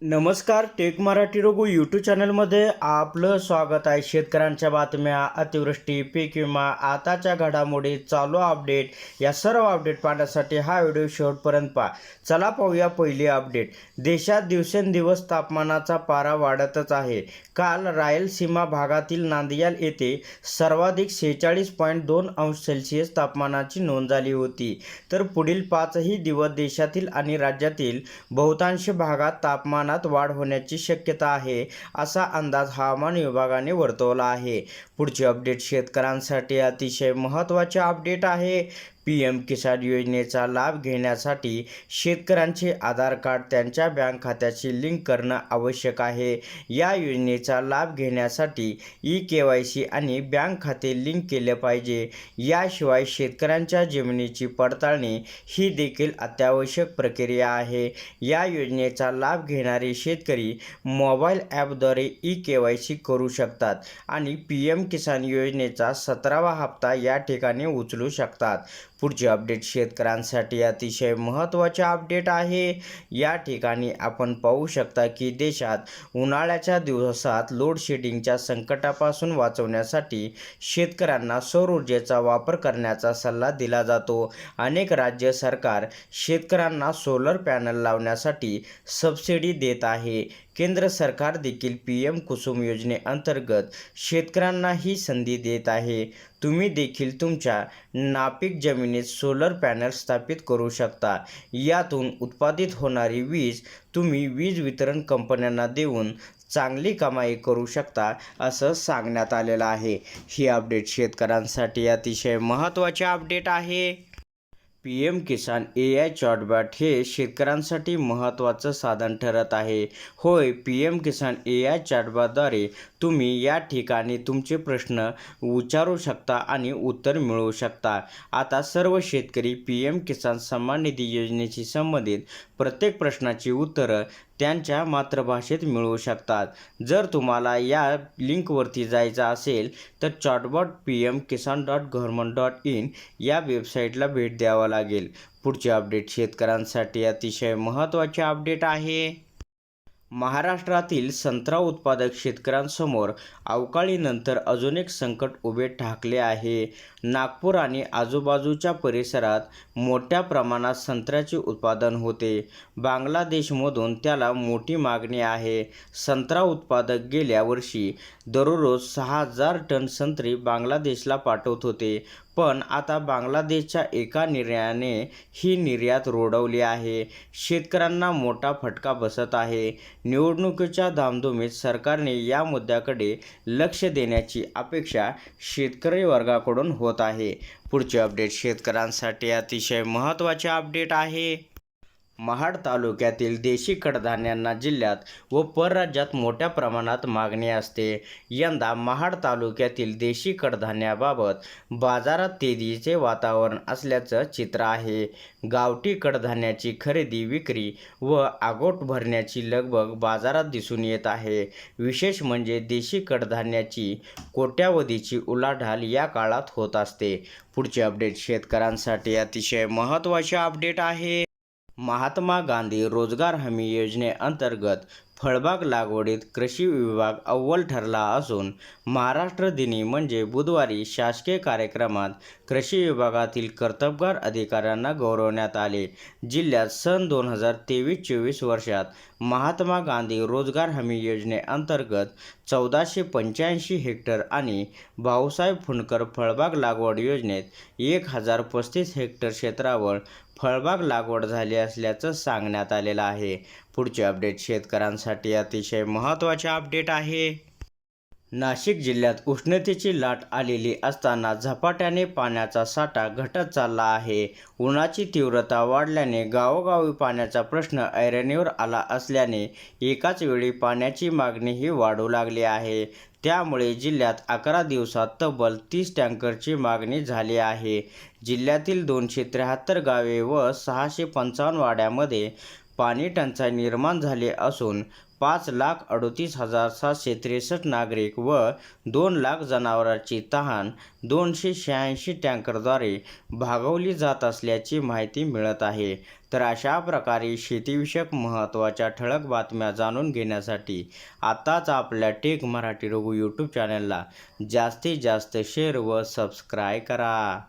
नमस्कार take Marathi Raghu YouTube चॅनलमध्ये आपलं स्वागत आहे. शेतकऱ्यांच्या बातम्या अतिवृष्टी पीक विमा आताच्या घडामोडी चालू अपडेट या सर्व अपडेट पाहण्यासाठी हा व्हिडिओ शेवटपर्यंत पहा. चला पाहूया पहिली अपडेट देशात दिवसेंदिवस तापमानाचा पारा वाढतच आहे. काल रायलसीमा भागातील नांदियाल येथे सर्वाधिक सेहेचाळीस पॉईंट दोन अंश सेल्सिअस तापमानाची नोंद झाली होती. तर पुढील पाचही दिवस देशातील आणि राज्यातील बहुतांश भागात तापमान तापमानात वाढ होण्याची शक्यता आहे असा अंदाज हवामान विभागाने वर्तवला आहे. पुढची अपडेट शेतकऱ्यांसाठी अतिशय महत्त्वाचे अपडेट आहे. पी एम किसान योजनेचा लाभ घेण्यासाठी शेतकऱ्यांचे आधार कार्ड त्यांच्या बँक खात्याशी लिंक करणं आवश्यक आहे. या योजनेचा लाभ घेण्यासाठी ई के वाय सी आणि बँक खाते लिंक केले पाहिजे. याशिवाय शेतकऱ्यांच्या जमिनीची पडताळणी ही देखील अत्यावश्यक प्रक्रिया आहे. या योजनेचा लाभ घेणारे शेतकरी मोबाईल ॲपद्वारे ई के वाय सी करू शकतात आणि पी एम किसान योजनेचा सतरावा हप्ता या ठिकाणी उचलू शकतात. पुढचे अपडेट शेतकऱ्यांसाठी अतिशय महत्त्वाचे अपडेट आहे. या ठिकाणी आपण पाहू शकता की देशात उन्हाळ्याच्या दिवसात लोडशेडिंगच्या संकटापासून वाचवण्यासाठी शेतकऱ्यांना सौर ऊर्जेचा वापर करण्याचा सल्ला दिला जातो. अनेक राज्य सरकार शेतकऱ्यांना सोलर पॅनल लावण्यासाठी सबसिडी देत आहे. केंद्र सरकार देखील पी एम कुसुम योजनेअंतर्गत शेतकऱ्यांना ही संधी देत आहे. तुम्ही देखील तुमच्या नापीक जमिनीत सोलर पॅनल स्थापित करू शकता. यातून उत्पादित होणारी वीज तुम्ही वीज वितरण कंपन्यांना देऊन चांगली कमाई करू शकता असं सांगण्यात आलेलं आहे. ही अपडेट शेतकऱ्यांसाठी अतिशय महत्त्वाचे अपडेट आहे. P M Kisan A I chatbot हे शेतकऱ्यांसाठी महत्त्वाचं साधन ठरत आहे. होय P M Kisan A I चॅटबॉटद्वारे तुम्ही या ठिकाणी तुमचे प्रश्न विचारू शकता आणि उत्तर मिळवू शकता. आता सर्व शेतकरी पी एम किसान सन्मान निधी योजनेशी संबंधित प्रत्येक प्रश्नाची उत्तरं त्यांच्या मातृभाषेत मिळवू शकतात. जर तुम्हाला या लिंकवरती जायचं असेल तर chatbot P M Kisan dot government dot in या वेबसाईटला भेट द्यावा लागेल. पुढचे अपडेट शेतकऱ्यांसाठी अतिशय महत्त्वाचे अपडेट आहे. महाराष्ट्रातील संत्रा उत्पादक शेतकऱ्यांसमोर अवकाळीनंतर अजून एक संकट उभे ठाकले आहे. नागपूर आणि आजूबाजूच्या परिसरात मोठ्या प्रमाणात संत्र्याचे उत्पादन होते. बांगलादेशमधून त्याला मोठी मागणी आहे. संत्रा उत्पादक गेल्या वर्षी दररोज सहा हजार टन संत्री बांगलादेशला पाठवत होते. पण आता बांगलादेशच्या एका निर्णयाने ही निर्यात रोडवली आहे. शेतकऱ्यांना मोठा फटका बसत आहे. निवडणुकीच्या धामधुमीत सरकारने या मुद्द्याकडे लक्ष देण्याची अपेक्षा शेतकरी वर्गाकडून होत आहे. पुढचे अपडेट शेतकऱ्यांसाठी अतिशय महत्त्वाचे अपडेट आहे. महाड तालुक्यातील देशी कडधान्यांना जिल्ह्यात व परराज्यात मोठ्या प्रमाणात मागणी असते. यंदा महाड तालुक्यातील देशी कडधान्याबाबत बाजारात तेजीचे वातावरण असल्याचं चित्र आहे. गावठी कडधान्याची खरेदी विक्री व आगोट भरण्याची लगबग बाजारात दिसून येत आहे. विशेष म्हणजे देशी कडधान्याची कोट्यावधीची उलाढाल या काळात होत असते. पुढचे अपडेट शेतकऱ्यांसाठी अतिशय महत्त्वाचे अपडेट आहे. महात्मा गांधी रोजगार हमी योजनेअंतर्गत फळबाग लागवडीत कृषी विभाग अव्वल ठरला असून महाराष्ट्र दिनी म्हणजे बुधवारी शासकीय कार्यक्रमात कृषी विभागातील कर्तबगार अधिकाऱ्यांना गौरवण्यात आले. जिल्ह्यात सन दोन हजार तेवीस चोवीस वर्षात महात्मा गांधी रोजगार हमी योजनेअंतर्गत चौदाशे पंच्याऐंशी हेक्टर आणि भाऊसाहेब फुंडकर फळबाग लागवड योजनेत एक हजार पस्तीस हेक्टर क्षेत्रावर फळबाग लागवड झाली असल्याचं सांगण्यात आलेलं आहे. पुढचे अपडेट शेतकऱ्यांसाठी अतिशय महत्त्वाचे अपडेट आहे. नाशिक जिल्ह्यात उष्णतेची लाट आलेली असताना झपाट्याने पाण्याचा साठा घटत चालला आहे. उन्हाची तीव्रता वाढल्याने गावोगावी पाण्याचा प्रश्न ऐरणीवर आला असल्याने एकाच वेळी पाण्याची मागणीही वाढू लागली आहे. त्यामुळे जिल्ह्यात अकरा दिवसात तब्बल तीस टँकरची मागणी झाली आहे. जिल्ह्यातील दोनशे त्र्याहत्तर गावे व सहाशे पंचावन्न वाड्यामध्ये पाणी टंचाई निर्माण झाली असून पाच लाख अडोतीस हजार सातशे त्रेसष्ट नागरिक व दोन लाख जनावरांची तहान दोनशे शहाऐंशी टँकरद्वारे भागवली जात असल्याची माहिती मिळत आहे. तर अशा प्रकारे शेतीविषयक महत्त्वाच्या ठळक बातम्या जाणून घेण्यासाठी आत्ताच आपल्या टेक मराठी रघु यूट्यूब चॅनलला जास्तीत जास्त शेअर व सबस्क्राय करा.